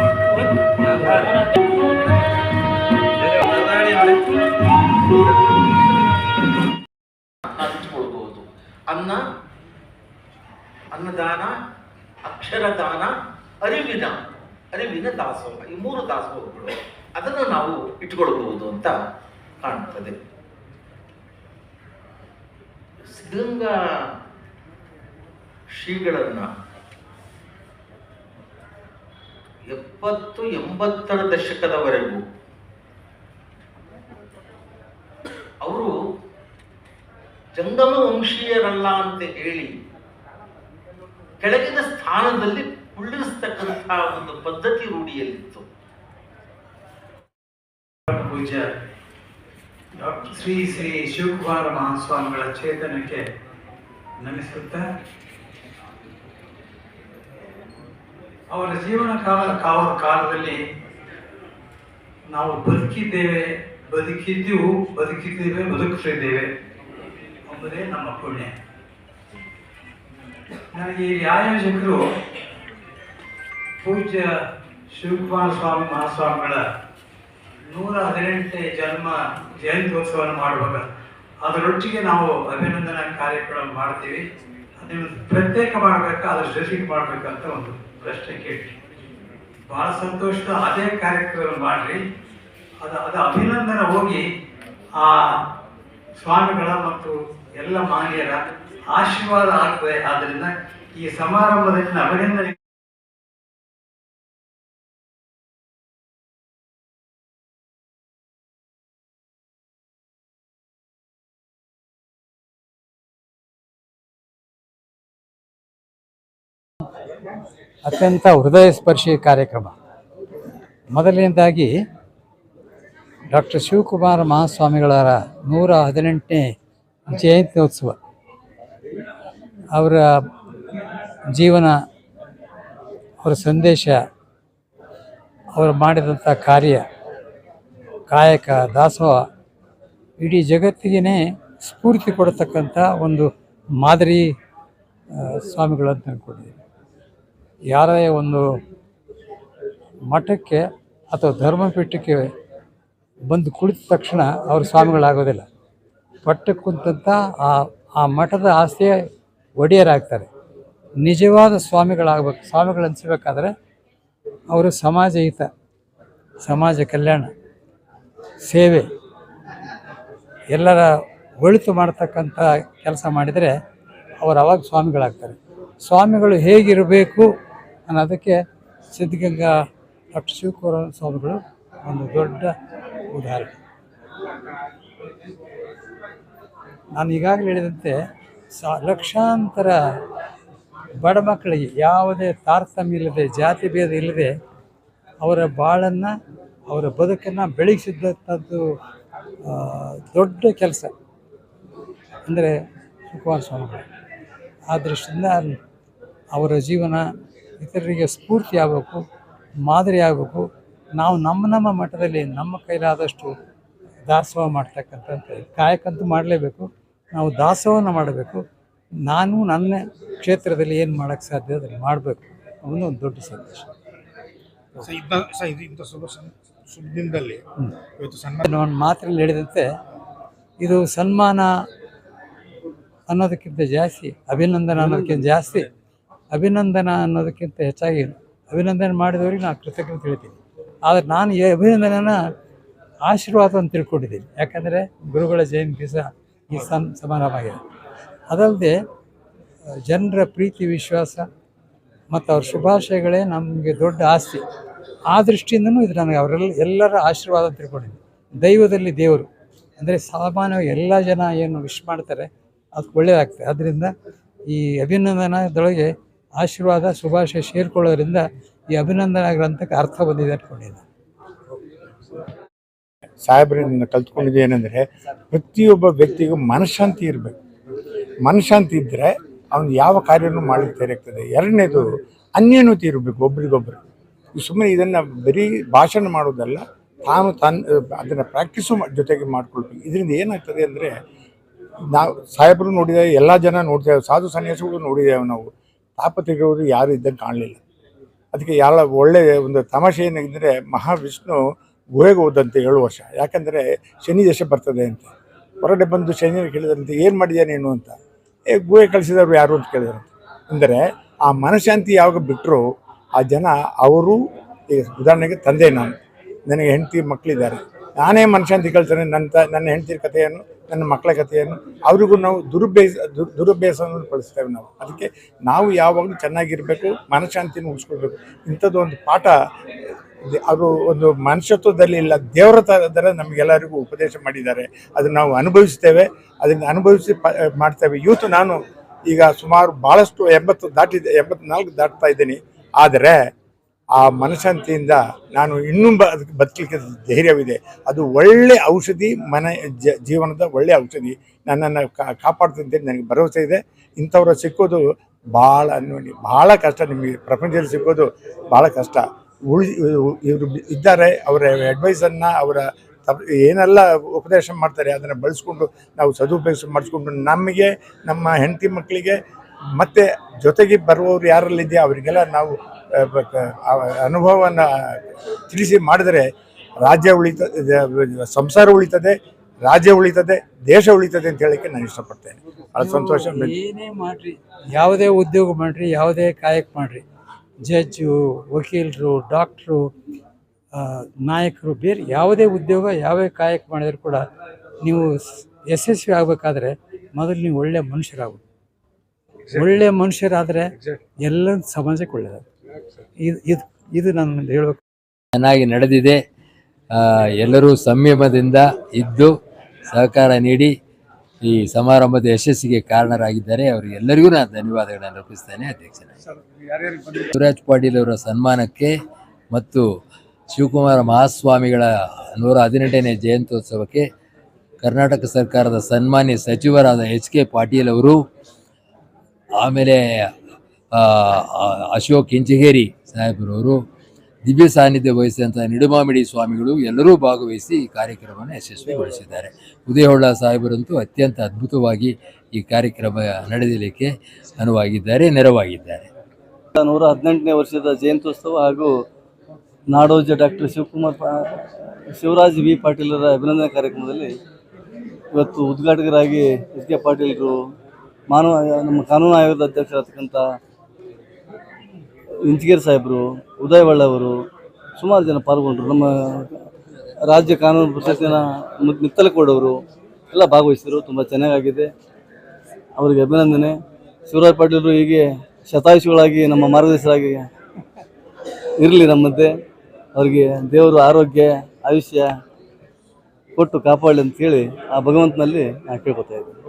ಹೌದು. ಹಂಚ್ಕೊಳ್ಬಹುದು ಅನ್ನ, ಅನ್ನದಾನ, ಅಕ್ಷರದಾನ, ಅರಿವಿನ ಅರಿವಿನ ದಾಸೋಹ ಈ ಮೂರು ದಾಸೋಹಗಳು ಅದನ್ನು ನಾವು ಇಟ್ಕೊಳ್ಬಹುದು ಅಂತ ಕಾಣ್ತದೆ ಸಿದ್ಧಗಂಗಾ ಶ್ರೀಗಳನ್ನ ಎಪ್ಪತ್ತು ಎಂಬತ್ತರ ದಶಕದವರೆಗೂ ಅವರು ಜಂಗಮ ವಂಶೀಯರಲ್ಲ ಅಂತ ಹೇಳಿ ಕೆಳಗಿನ ಸ್ಥಾನದಲ್ಲಿ ಕುಳ್ಳಿರಿಸ್ತಕ್ಕಂತಹ ಒಂದು ಪದ್ಧತಿ ರೂಢಿಯಲ್ಲಿತ್ತು. ಪೂಜ್ಯ ಶ್ರೀ ಶ್ರೀ ಶಿವಕುಮಾರ ಮಹಾಸ್ವಾಮಿಗಳ ಚೇತನಕ್ಕೆ ನಮಿಸುತ್ತಾ ಅವರ ಜೀವನ ಕಾಲ ಕಾಲ ಕಾಲದಲ್ಲಿ ನಾವು ಬದುಕಿದ್ದೇವೆ, ಬದುಕಿದ್ದೆವು, ಬದುಕಿದ್ದೇವೆ, ಬದುಕುತ್ತಿದ್ದೇವೆ ಎಂಬುದೇ ನಮ್ಮ ಪುಣ್ಯ. ನನಗೆ ಈ ಆಯೋಜಕರು ಪೂಜ್ಯ ಶಿವಕುಮಾರ ಸ್ವಾಮಿ ಮಹಾಸ್ವಾಮಿಗಳ ನೂರ ಹದಿನೆಂಟನೇ ಜನ್ಮ ಜಯಂತ್ಯೋತ್ಸವವನ್ನು ಮಾಡುವಾಗ ಅದರೊಟ್ಟಿಗೆ ನಾವು ಅಭಿನಂದನಾ ಕಾರ್ಯಕ್ರಮ ಮಾಡ್ತೀವಿ. ಅದನ್ನು ಪ್ರತ್ಯೇಕ ಮಾಡಬೇಕಾ ಅದ್ರ ಜೊತೆಗೆ ಮಾಡಬೇಕಂತ ಒಂದು ಪ್ರಶ್ನೆ ಕೇಳಿ. ಬಹಳ ಸಂತೋಷದ ಅದೇ ಕಾರ್ಯಕ್ರಮ ಮಾಡ್ರಿ. ಅದು ಅದು ಅಭಿನಂದನೆ ಹೋಗಿ ಆ ಸ್ವಾಮಿಗಳ ಮತ್ತು ಎಲ್ಲ ಮಾನ್ಯರ ಆಶೀರ್ವಾದ ಆಗ್ತದೆ. ಆದ್ದರಿಂದ ಈ ಸಮಾರಂಭದಲ್ಲಿ ಅಭಿನಂದನೆ ಅತ್ಯಂತ ಹೃದಯ ಸ್ಪರ್ಶಿ ಕಾರ್ಯಕ್ರಮ. ಮೊದಲನೇದಾಗಿ ಡಾಕ್ಟರ್ ಶಿವಕುಮಾರ ಮಹಾಸ್ವಾಮಿಗಳ ನೂರ ಹದಿನೆಂಟನೇ ಜಯಂತ್ಯೋತ್ಸವ. ಅವರ ಜೀವನ ಅವರ ಸಂದೇಶ ಅವರು ಮಾಡಿದಂಥ ಕಾರ್ಯ ಕಾಯಕ ದಾಸೋಹ ಇಡೀ ಜಗತ್ತಿಗೆ ಸ್ಫೂರ್ತಿ ಕೊಡತಕ್ಕಂಥ ಒಂದು ಮಾದರಿ ಆ, ಸ್ವಾಮಿಗಳು ಅಂತ ಅಂದ್ಕೊಂಡಿದ್ದೀನಿ ಯಾರೇ ಒಂದು ಮಠಕ್ಕೆ ಅಥವಾ ಧರ್ಮಪೀಠಕ್ಕೆ ಬಂದು ಕುಳಿತ ತಕ್ಷಣ ಅವರು ಸ್ವಾಮಿಗಳಾಗೋದಿಲ್ಲ. ಪಟ್ಟಕ್ಕೆ ಕುಂತಂಥ ಆ ಆ ಮಠದ ಆಸ್ತಿಯ ಒಡೆಯರಾಗ್ತಾರೆ. ನಿಜವಾದ ಸ್ವಾಮಿಗಳಾಗಬೇಕು, ಸ್ವಾಮಿಗಳು ಅನಿಸ್ಬೇಕಾದ್ರೆ ಅವರು ಸಮಾಜ ಹಿತ, ಸಮಾಜ ಕಲ್ಯಾಣ, ಸೇವೆ, ಎಲ್ಲರ ಒಳಿತು ಮಾಡ್ತಕ್ಕಂಥ ಕೆಲಸ ಮಾಡಿದರೆ ಅವರು ಅವಾಗ ಸ್ವಾಮಿಗಳಾಗ್ತಾರೆ. ಸ್ವಾಮಿಗಳು ಹೇಗಿರಬೇಕು ಅನ್ನೋದಕ್ಕೆ ಸಿದ್ಧಗಂಗಾ ಡಾಕ್ಟರ್ ಶಿವಕುಮಾರ ಸ್ವಾಮಿಗಳು ಒಂದು ದೊಡ್ಡ ಉದಾಹರಣೆ. ನಾನು ಈಗಾಗಲೇ ಹೇಳಿದಂತೆ ಸ ಲಕ್ಷಾಂತರ ಬಡ ಮಕ್ಕಳಿಗೆ ಯಾವುದೇ ತಾರತಮ್ಯ ಇಲ್ಲದೆ, ಜಾತಿ ಭೇದ ಇಲ್ಲದೆ ಅವರ ಬಾಳನ್ನು, ಅವರ ಬದುಕನ್ನು ಬೆಳಗಿಸಿದ್ದಂಥದ್ದು ದೊಡ್ಡ ಕೆಲಸ. ಅಂದರೆ ಶಿವಕುಮಾರ ಸ್ವಾಮಿಗಳು. ಆ ದೃಷ್ಟಿಯಿಂದ ಅವರ ಜೀವನ ಇತರರಿಗೆ ಸ್ಫೂರ್ತಿ ಆಗಬೇಕು ಮಾದರಿ ಆಗಬೇಕು. ನಾವು ನಮ್ಮ ನಮ್ಮ ಮಟ್ಟದಲ್ಲಿ ನಮ್ಮ ಕೈಲಾದಷ್ಟು ದಾಸೋಹ ಮಾಡ್ತಕ್ಕಂಥ ಕಾಯಕಂತೂ ಮಾಡಲೇಬೇಕು. ನಾವು ದಾಸೋಹನ ಮಾಡಬೇಕು. ನಾನು ನನ್ನ ಕ್ಷೇತ್ರದಲ್ಲಿ ಏನು ಮಾಡೋಕ್ಕೆ ಸಾಧ್ಯ ಅದನ್ನು ಮಾಡಬೇಕು ಅನ್ನೋದು ಒಂದು ದೊಡ್ಡ ಸಂದೇಶ. ಇವತ್ತು ಸನ್ಮಾನ ಒಂದು ಮಾತ್ರೆಯಲ್ಲಿ ಹೇಳಿದಂತೆ ಇದು ಸನ್ಮಾನ ಅನ್ನೋದಕ್ಕಿಂತ ಜಾಸ್ತಿ ಅಭಿನಂದನೆ ಅನ್ನೋದಕ್ಕಿಂತ ಜಾಸ್ತಿ ಅಭಿನಂದನ ಅನ್ನೋದಕ್ಕಿಂತ ಹೆಚ್ಚಾಗಿ ಅಭಿನಂದನೆ ಮಾಡಿದವರಿಗೆ ನಾನು ಕೃತಜ್ಞತೆ ಹೇಳ್ತೀನಿ. ಆದರೆ ನಾನು ಈ ಅಭಿನಂದನೆನ ಆಶೀರ್ವಾದ ಅಂತ ತಿಳ್ಕೊಂಡಿದ್ದೀನಿ. ಯಾಕಂದರೆ ಗುರುಗಳ ಜಯಂತಿ ದಿವಸ ಈ ಸನ್ ಸಮಾರಂಭ ಆಗಿದೆ. ಅದಲ್ಲದೆ, ಜನರ ಪ್ರೀತಿ, ವಿಶ್ವಾಸ ಮತ್ತು ಅವ್ರ ಶುಭಾಶಯಗಳೇ ನಮಗೆ ದೊಡ್ಡ ಆಸ್ತಿ. ಆ ದೃಷ್ಟಿಯಿಂದನೂ ಇದು ನನಗೆ ಅವರೆಲ್ಲ, ಎಲ್ಲರ ಆಶೀರ್ವಾದ ಅಂತ ತಿಳ್ಕೊಂಡಿದ್ದೀನಿ. ದೈವದಲ್ಲಿ ದೇವರು. ಅಂದರೆ ಸಾಮಾನ್ಯವಾಗಿ ಎಲ್ಲ ಜನ ಏನು ವಿಶ್ ಮಾಡ್ತಾರೆ ಅದಕ್ಕೆ ಒಳ್ಳೆಯದಾಗ್ತದೆ ಅದರಿಂದ ಈ ಅಭಿನಂದನದೊಳಗೆ ಆಶೀರ್ವಾದ, ಶುಭಾಶಯ ಸೇರಿಕೊಳ್ಳೋದ್ರಿಂದ ಈ ಅಭಿನಂದನಾ ಗ್ರಂಥಕ್ಕೆ ಅರ್ಥ ಬಂದಿದೆ ಅಂದ್ಕೊಂಡಿದ್ದೆ ಸಾಹೇಬರಿಂದ ಕಲ್ತ್ಕೊಂಡಿದ್ದು ಏನಂದರೆ, ಪ್ರತಿಯೊಬ್ಬ ವ್ಯಕ್ತಿಗೂ ಮನಃಶಾಂತಿ ಇರಬೇಕು. ಮನಃಶಾಂತಿ ಇದ್ದರೆ ಅವನು ಯಾವ ಕಾರ್ಯನೂ ಮಾಡಲಿಕ್ಕೆ ತೆರೆಯಾಗ್ತದೆ ಎರಡನೇದು ಅನ್ಯನೂತಿ ಇರಬೇಕು ಒಬ್ರಿಗೊಬ್ರು. ಸುಮ್ಮನೆ ಇದನ್ನು ಬರೀ ಭಾಷಣ ಮಾಡೋದಲ್ಲ, ತಾನು ತನ್ನ ಅದನ್ನು ಪ್ರಾಕ್ಟೀಸು ಜೊತೆಗೆ ಮಾಡ್ಕೊಳ್ಬೇಕು. ಇದರಿಂದ ಏನಾಗ್ತದೆ ಅಂದರೆ, ನಾವು, ಸಾಹೇಬರು ನೋಡಿದ್ದೇವೆ ಎಲ್ಲ ಜನ ನೋಡ್ತೇವೆ ಸಾಧು ಸನ್ಯಾಸಿಗಳು ನೋಡಿದ್ದೇವೆ ನಾವು. ತಾಪತ್ರಿಕೆಯವರು ಯಾರು ಇದ್ದಂಗೆ ಕಾಣಲಿಲ್ಲ. ಅದಕ್ಕೆ ಯಾರ ಒಳ್ಳೆಯ ಒಂದು ತಮಾಷೆ ಏನಾಗಿದ್ದರೆ ಮಹಾವಿಷ್ಣು ಗುಹೆಗೆ ಹೋದಂತೆ ಏಳು ವರ್ಷ. ಯಾಕಂದರೆ ಶನಿ ದಶೆ ಬರ್ತದೆ ಅಂತ. ಹೊರಗಡೆ ಬಂದು ಶನಿ ಕೇಳಿದ್ರಂತೆ ಏನು ಮಾಡಿದ್ಯಾ ನೀನು ಅಂತ. ಏ, ಗುಹೆ ಕಳಿಸಿದವರು ಯಾರು ಅಂತ ಕೇಳಿದ್ರು. ಅಂದರೆ ಆ ಮನಃಶಾಂತಿ ಯಾವಾಗ ಬಿಟ್ಟರು ಆ ಜನ ಅವರು ಉದಾಹರಣೆಗೆ ತಂದೆ ನಾನು, ನನಗೆ ಹೆಂಡತಿ ಮಕ್ಕಳಿದ್ದಾರೆ. ನಾನೇ ಮನುಷ್ಯ ಅಂತ ಕೇಳ್ತೇನೆ ನನ್ನ ತ, ನನ್ನ ಹೆಂಡತಿ ಕಥೆಯನ್ನು, ನನ್ನ ಮಕ್ಕಳ ಕಥೆಯನ್ನು, ಅವರಿಗೂ ನಾವು ದುರುಭ್ಯಾಸ ದುರುಭ್ಯಾಸವನ್ನು ಪಡಿಸ್ತೇವೆ ನಾವು. ಅದಕ್ಕೆ ನಾವು ಯಾವಾಗಲೂ ಚೆನ್ನಾಗಿರಬೇಕು ಮನಃಶಾಂತಿನ ಉಳಿಸ್ಕೊಳ್ಬೇಕು. ಇಂಥದ್ದು ಒಂದು ಪಾಠ ಅದು ಒಂದು ಮನುಷ್ಯತ್ವದಲ್ಲಿ ಇಲ್ಲ, ದೇವರ ಥರ ನಮಗೆಲ್ಲರಿಗೂ ಉಪದೇಶ ಮಾಡಿದ್ದಾರೆ. ಅದನ್ನು ನಾವು ಅನುಭವಿಸ್ತೇವೆ, ಅದನ್ನು ಅನುಭವಿಸಿ ಮಾಡ್ತೇವೆ. ಇವತ್ತು ನಾನು ಈಗ ಸುಮಾರು ಭಾಳಷ್ಟು ಎಂಬತ್ತು ದಾಟಿದ್ದೆ ಎಂಬತ್ನಾಲ್ಕು ದಾಟ್ತಾ ಇದ್ದೀನಿ. ಆದರೆ ಆ ಮನಶಾಂತಿಯಿಂದ ನಾನು ಇನ್ನೂ ಅದಕ್ಕೆ ಬದುಕಲಿಕ್ಕೆ ಧೈರ್ಯವಿದೆ. ಅದು ಒಳ್ಳೆ ಔಷಧಿ, ಮನ ಜೀವನದ ಒಳ್ಳೆ ಔಷಧಿ. ನನ್ನನ್ನು ಕಾಪಾಡ್ತಂತೆ ನನಗೆ ಭರವಸೆ ಇದೆ. ಇಂಥವ್ರ ಸಿಕ್ಕೋದು ಭಾಳ ನೋಡಿ ಭಾಳ ಕಷ್ಟ ನಿಮಗೆ. ಪ್ರಪಂಚದಲ್ಲಿ ಸಿಕ್ಕೋದು ಭಾಳ ಕಷ್ಟ. ಉಳಿ, ಇವರು ಇದ್ದಾರೆ, ಅವರ ಅಡ್ವೈಸನ್ನು, ಅವರ ತಪ್, ಏನೆಲ್ಲ ಉಪದೇಶ ಮಾಡ್ತಾರೆ, ಅದನ್ನು ಬಳಸ್ಕೊಂಡು ನಾವು ಸದುಪಯೋಗ ಮಾಡಿಸ್ಕೊಂಡು ನಮಗೆ, ನಮ್ಮ ಹೆಂಡತಿ ಮಕ್ಕಳಿಗೆ ಮತ್ತು ಜೊತೆಗೆ ಬರುವವರು ಯಾರಲ್ಲಿದೆಯೋ ಅವರಿಗೆಲ್ಲ ನಾವು ಅನುಭವವನ್ನು ತಿಳಿಸಿ ಮಾಡಿದರೆ ರಾಜ್ಯ ಉಳಿತ ಸಂಸಾರ ಉಳಿತದೆ ರಾಜ್ಯ ಉಳಿತದೆ ದೇಶ ಉಳಿತದೆ ಅಂತ ಹೇಳಕ್ಕೆ ನಾನು ಇಷ್ಟಪಡ್ತೇನೆ. ಅದು ಸಂತೋಷ ಏನೇ ಮಾಡಿರಿ ಯಾವುದೇ ಉದ್ಯೋಗ ಮಾಡಿರಿ ಯಾವುದೇ ಕಾಯಕ ಮಾಡಿರಿ. ಜಡ್ಜು ವಕೀಲರು ಡಾಕ್ಟ್ರು ನಾಯಕರು ಬೇರೆ ಯಾವುದೇ ಉದ್ಯೋಗ ಯಾವುದೇ ಕಾಯಕ ಮಾಡಿದ್ರು ಕೂಡ ನೀವು ಯಶಸ್ವಿ ಆಗಬೇಕಾದ್ರೆ ಮೊದಲು ನೀವು ಒಳ್ಳೆ ಮನುಷ್ಯರಾಗಬೇಕು. ಒಳ್ಳೆ ಮನುಷ್ಯರಾದರೆ ಎಲ್ಲ ಸಮಾಜಕ್ಕೆ ಒಳ್ಳೆಯದು ಇದು ಇದು ಇದು ನಾನು ಹೇಳಬೇಕು ಚೆನ್ನಾಗಿ ನಡೆದಿದೆ. ಎಲ್ಲರೂ ಸಂಯಮದಿಂದ ಇದ್ದು ಸಹಕಾರ ನೀಡಿ ಈ ಸಮಾರಂಭದ ಯಶಸ್ಸಿಗೆ ಕಾರಣರಾಗಿದ್ದಾರೆ. ಅವರಿಗೆಲ್ಲರಿಗೂ ನಾನು ಧನ್ಯವಾದಗಳನ್ನು ಅರ್ಪಿಸ್ತೇನೆ. ಅಧ್ಯಕ್ಷರೇ. ಶಿವರಾಜ್ ಪಾಟೀಲ್ ಅವರ ಸನ್ಮಾನಕ್ಕೆ ಮತ್ತು ಶಿವಕುಮಾರ ಮಹಾಸ್ವಾಮಿಗಳ ನೂರ ಹದಿನೆಂಟನೇ ಜಯಂತ್ಯೋತ್ಸವಕ್ಕೆ ಕರ್ನಾಟಕ ಸರ್ಕಾರದ ಸನ್ಮಾನ್ಯ ಸಚಿವರಾದ ಎಚ್ ಕೆ ಪಾಟೀಲ್ ಅವರು, ಆಮೇಲೆ ಅಶೋಕ್ ಇಂಚಗೇರಿ ಸಾಹೇಬರವರು ದಿವ್ಯ ಸಾನ್ನಿಧ್ಯ ವಹಿಸಿದಂಥ ನಿಡುಮಾಮಿಡಿ ಸ್ವಾಮಿಗಳು ಎಲ್ಲರೂ ಭಾಗವಹಿಸಿ ಈ ಕಾರ್ಯಕ್ರಮವನ್ನು ಯಶಸ್ವಿಗೊಳಿಸಿದ್ದಾರೆ. ಉದಯಹೊಳ್ಳ ಸಾಹೇಬರಂತೂ ಅತ್ಯಂತ ಅದ್ಭುತವಾಗಿ ಈ ಕಾರ್ಯಕ್ರಮ ನಡೆಯಲಿಕ್ಕೆ ಅನುವಾಗಿದ್ದಾರೆ, ನೆರವಾಗಿದ್ದಾರೆ. ನೂರ ಹದಿನೆಂಟನೇ ವರ್ಷದ ಜಯಂತ್ಯೋತ್ಸವ ಹಾಗೂ ನಾಡೋಜ ಡಾಕ್ಟರ್ ಶಿವಕುಮಾರ್ ಶಿವರಾಜ್ ವಿ ಪಾಟೀಲರ ಅಭಿನಂದನಾ ಕಾರ್ಯಕ್ರಮದಲ್ಲಿ ಇವತ್ತು ಉದ್ಘಾಟಕರಾಗಿ ಎಸ್ ಕೆ ಪಾಟೀಲರು, ಮಾನವ, ನಮ್ಮ ಕಾನೂನು ಆಯೋಗದ ಅಧ್ಯಕ್ಷರಾಗ್ತಕ್ಕಂಥ ಇಂಚಿಗೇರಿ ಸಾಹೇಬರು ಉದಯ ಅವರು ಸುಮಾರು ಜನ ಪಾಲ್ಗೊಂಡರು. ನಮ್ಮ ರಾಜ್ಯ ಕಾನೂನು ಪ್ರಶಸ್ತಿನ ಮಿತ್ತಲಕೋಡವರು ಎಲ್ಲ ಭಾಗವಹಿಸಿದರು. ತುಂಬ ಚೆನ್ನಾಗಾಗಿದೆ. ಅವರಿಗೆ ಅಭಿನಂದನೆ. ಶಿವರಾಜ್ ಪಾಟೀಲರು ಹೀಗೆ ಶತಾಯುಷಿಗಳಾಗಿ, ನಮ್ಮ ಮಾರ್ಗದರ್ಶರಾಗಿ ಇರಲಿ ನಮ್ಮಂತೆ ಅವರಿಗೆ ದೇವರು ಆರೋಗ್ಯ, ಆಯುಷ್ಯ ಕೊಟ್ಟು ಕಾಪಾಡಲಿ ಅಂತೇಳಿ ಆ ಭಗವಂತನಲ್ಲಿ ನಾನು ಕೇಳ್ಕೊತಾ ಇದ್ದೀನಿ.